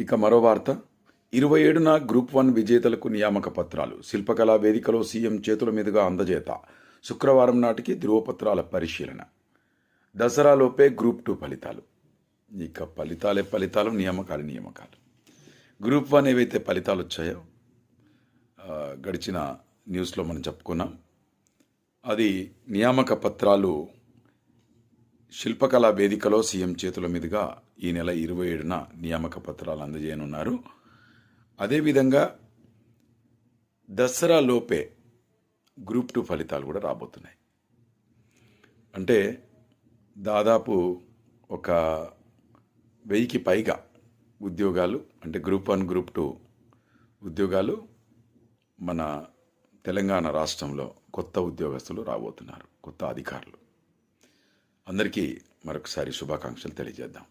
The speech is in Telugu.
ఇక మరో వార్త. ఇరవై ఏడున గ్రూప్ వన్ విజేతలకు నియామక పత్రాలు. శిల్పకళా వేదికలో సీఎం చేతుల మీదుగా అందజేత. శుక్రవారం నాటికి ధృవపత్రాల పరిశీలన. దసరాలోపే గ్రూప్ టూ ఫలితాలు. ఇక ఫలితాలే ఫలితాలు నియామకాలు నియామకాలు. గ్రూప్ వన్ ఏవైతే ఫలితాలు వచ్చాయో గడిచిన న్యూస్లో మనం చెప్పుకున్నాం. అది నియామక పత్రాలు శిల్పకళా వేదికలో సీఎం చేతుల మీదుగా ఈ నెల ఇరవై ఏడున నియామక పత్రాలు అందజేయనున్నారు. అదేవిధంగా దసరా లోపే గ్రూప్ టూ ఫలితాలు కూడా రాబోతున్నాయి. అంటే దాదాపు ఒక వెయ్యికి పైగా ఉద్యోగాలు అంటే గ్రూప్ వన్ గ్రూప్ టూ ఉద్యోగాలు మన తెలంగాణ రాష్ట్రంలో కొత్త ఉద్యోగస్తులు రాబోతున్నారు కొత్త అధికారులు. అందరికీ మరొకసారి శుభాకాంక్షలు తెలియజేద్దాం.